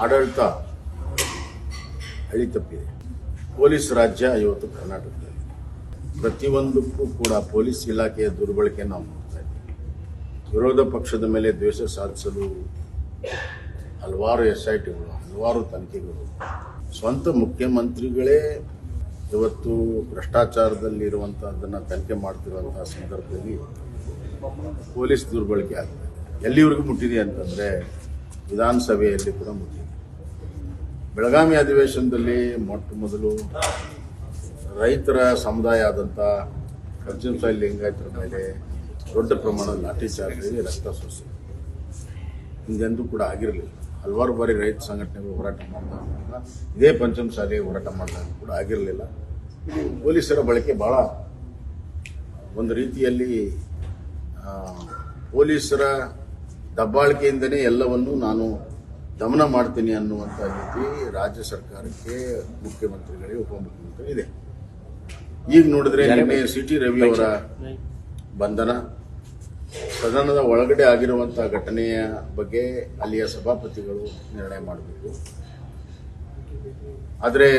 ಆಡಳಿತ ಹಳಿ ತಪ್ಪಿದೆ ಪೊಲೀಸ್ ರಾಜ್ಯ ಇವತ್ತು ಕರ್ನಾಟಕದಲ್ಲಿ. ಪ್ರತಿಯೊಂದಕ್ಕೂ ಕೂಡ ಪೊಲೀಸ್ ಇಲಾಖೆಯ ದುರ್ಬಳಕೆ ನಾವು ನೋಡ್ತಾ ಇದ್ದೀವಿ. ವಿರೋಧ ಪಕ್ಷದ ಮೇಲೆ ದ್ವೇಷ ಸಾಧಿಸಲು ಹಲವಾರು ಎಸ್ ಐ ಟಿಗಳು ಹಲವಾರು ತನಿಖೆಗಳು. ಸ್ವಂತ ಮುಖ್ಯಮಂತ್ರಿಗಳೇ ಇವತ್ತು ಭ್ರಷ್ಟಾಚಾರದಲ್ಲಿ ಇರುವಂತಹದ್ದನ್ನ ತನಿಖೆ ಮಾಡ್ತಿರುವಂತಹ ಸಂದರ್ಭದಲ್ಲಿ ಪೊಲೀಸ್ ದುರ್ಬಳಕೆ ಆಗ್ತದೆ ಎಲ್ಲಿವರೆಗೂ ಮುಟ್ಟಿದೆ ಅಂತಂದ್ರೆ ವಿಧಾನಸಭೆಯಲ್ಲಿ ಕೂಡ ಮುಗಿದಿದೆ ಬೆಳಗಾವಿ ಅಧಿವೇಶನದಲ್ಲಿ ಮೊಟ್ಟ ಮೊದಲು ರೈತರ ಸಮುದಾಯ ಆದಂಥ ಸಾಯಿ ಲಿಂಗಾಯತರ ಮೇಲೆ ದೊಡ್ಡ ಪ್ರಮಾಣದ ಲಾಠಿ ಚಾರ್ಜ್ ರಕ್ತ ಸೋಸಿ ಹಿಂದೆಂದೂ ಕೂಡ ಆಗಿರಲಿಲ್ಲ. ಹಲವಾರು ಬಾರಿ ರೈತ ಸಂಘಟನೆಗಳು ಹೋರಾಟ ಮಾಡಿದಾಗ ಇದೇ ಪಂಚಮಸಾಲಿ ಹೋರಾಟ ಮಾಡಿದಾಗ ಕೂಡ ಆಗಿರಲಿಲ್ಲ. ಪೊಲೀಸರ ಬಳಕೆ ಬಹಳ ಒಂದು ರೀತಿಯಲ್ಲಿ ಪೊಲೀಸರ ದಬ್ಬಾಳಿಕೆಯಿಂದನೇ ಎಲ್ಲವನ್ನು ನಾನು ದಮನ ಮಾಡ್ತೀನಿ ಅನ್ನುವಂಥ ರೀತಿ ರಾಜ್ಯ ಸರ್ಕಾರಕ್ಕೆ ಮುಖ್ಯಮಂತ್ರಿಗಳಿಗೆ ಉಪಮುಖ್ಯಮಂತ್ರಿ ಇದೆ. ಈಗ ನೋಡಿದ್ರೆ ನಿನ್ನೆ ಸಿ ಟಿ ರವಿ ಅವರ ಬಂಧನ ಸದನದ ಒಳಗಡೆ ಆಗಿರುವಂತಹ ಘಟನೆಯ ಬಗ್ಗೆ ಅಲ್ಲಿಯ ಸಭಾಪತಿಗಳು ನಿರ್ಣಯ ಮಾಡಬೇಕು. ಆದರೆ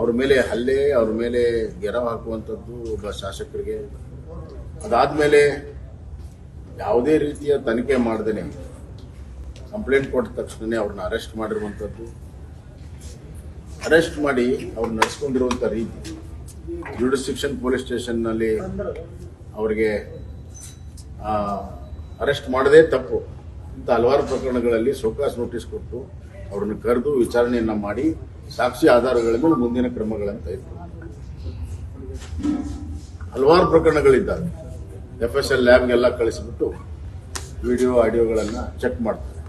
ಅವ್ರ ಮೇಲೆ ಹಲ್ಲೆ ಅವ್ರ ಮೇಲೆ ಗೆರವು ಹಾಕುವಂಥದ್ದು ಒಬ್ಬ ಶಾಸಕರಿಗೆ ಅದಾದ್ಮೇಲೆ ಯಾವುದೇ ರೀತಿಯ ತನಿಖೆ ಮಾಡದೇನೆ ಕಂಪ್ಲೇಂಟ್ ಕೊಟ್ಟ ತಕ್ಷಣನೇ ಅವ್ರನ್ನ ಅರೆಸ್ಟ್ ಮಾಡಿರುವಂಥದ್ದು, ಅರೆಸ್ಟ್ ಮಾಡಿ ಅವ್ರು ನಡೆಸ್ಕೊಂಡಿರುವಂಥ ರೀತಿ. ಜುಡಿಸ್ಟಿಕ್ಷನ್ ಪೊಲೀಸ್ ಸ್ಟೇಷನ್ನಲ್ಲಿ ಅವರಿಗೆ ಅರೆಸ್ಟ್ ಮಾಡದೇ ತಪ್ಪು. ಇಂಥ ಹಲವಾರು ಪ್ರಕರಣಗಳಲ್ಲಿ ಸೋಕಾಸ್ ನೋಟಿಸ್ ಕೊಟ್ಟು ಅವ್ರನ್ನ ಕರೆದು ವಿಚಾರಣೆಯನ್ನ ಮಾಡಿ ಸಾಕ್ಷಿ ಆಧಾರಗಳ ಮೇಲೆ ಮುಂದಿನ ಕ್ರಮಗಳಂತ ಇತ್ತು ಹಲವಾರು ಪ್ರಕರಣಗಳಿದ್ದಾವೆ. ಎಫ್ ಎಸ್ ಎಲ್ ಲ್ಯಾಬ್ಗೆಲ್ಲ ಕಳಿಸಿಬಿಟ್ಟು ವಿಡಿಯೋ, ಆಡಿಯೋಗಳನ್ನು ಚೆಕ್ ಮಾಡ್ತಾರೆ.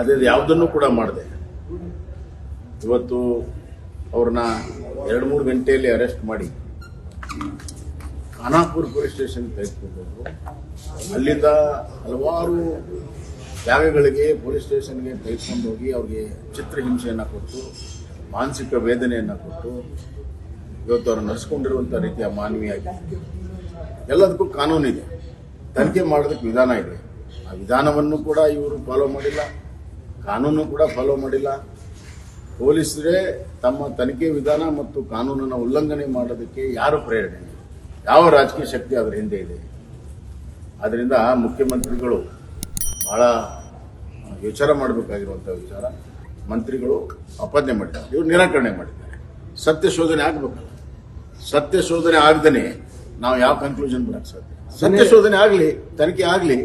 ಅದೇ ಯಾವುದನ್ನು ಕೂಡ ಮಾಡಿದೆ. ಇವತ್ತು ಅವ್ರನ್ನ ಎರಡು ಮೂರು ಗಂಟೆಯಲ್ಲಿ ಅರೆಸ್ಟ್ ಮಾಡಿ. ಖಾನಾಪುರ್ ಪೊಲೀಸ್ ಸ್ಟೇಷನ್ಗೆ ತೆಗೆದುಕೊಂಡು ಅಲ್ಲಿಂದ ಹಲವಾರು ಜಾಗಗಳಿಗೆ ಪೊಲೀಸ್ ಸ್ಟೇಷನ್ಗೆ ತೆಗೆದುಕೊಂಡು ಹೋಗಿ ಅವ್ರಿಗೆ ಚಿತ್ರಹಿಂಸೆಯನ್ನು ಕೊಟ್ಟು, ಮಾನಸಿಕ ವೇದನೆಯನ್ನು ಕೊಟ್ಟು, ಇವತ್ತು ಅವ್ರು ನಡೆಸ್ಕೊಂಡಿರುವಂಥ ರೀತಿಯ ಮಾನವೀಯಾಗಿ ಎಲ್ಲದಕ್ಕೂ ಕಾನೂನಿದೆ ತನಿಖೆ ಮಾಡೋದಕ್ಕೆ ವಿಧಾನ ಇದೆ. ಆ ವಿಧಾನವನ್ನು ಕೂಡ ಇವರು ಫಾಲೋ ಮಾಡಿಲ್ಲ. ಕಾನೂನು ಕೂಡ ಫಾಲೋ ಮಾಡಿಲ್ಲ. ಪೊಲೀಸರೇ ತಮ್ಮ ತನಿಖೆ ವಿಧಾನ ಮತ್ತು ಕಾನೂನನ್ನು ಉಲ್ಲಂಘನೆ ಮಾಡೋದಕ್ಕೆ ಯಾರು ಪ್ರೇರಣೆ? ಯಾವ ರಾಜಕೀಯ ಶಕ್ತಿ ಅದರ ಹಿಂದೆ ಇದೆ? ಆದ್ದರಿಂದ ಮುಖ್ಯಮಂತ್ರಿಗಳು ಬಹಳ ವಿಚಾರ ಮಾಡಬೇಕಾಗಿರುವಂಥ ವಿಚಾರ. ಮಂತ್ರಿಗಳು ಅಪಾದನೆ ಮಾಡಿದ್ದಾರೆ. ಇವರು ನಿರಾಕರಣೆ ಮಾಡಿದ್ದಾರೆ. ಸತ್ಯ ಶೋಧನೆ ಆಗಬೇಕಲ್ಲ ಸತ್ಯ ಶೋಧನೆ ಆಗದೇ ನಾವು ಯಾವ ಕನ್ಕ್ಲೂಷನ್ ಬಿಡಕ್ಕೆ ಸಾಧ್ಯ? ಸತ್ಯ ಶೋಧನೆ ಆಗಲಿ ತನಿಖೆ ಆಗಲಿ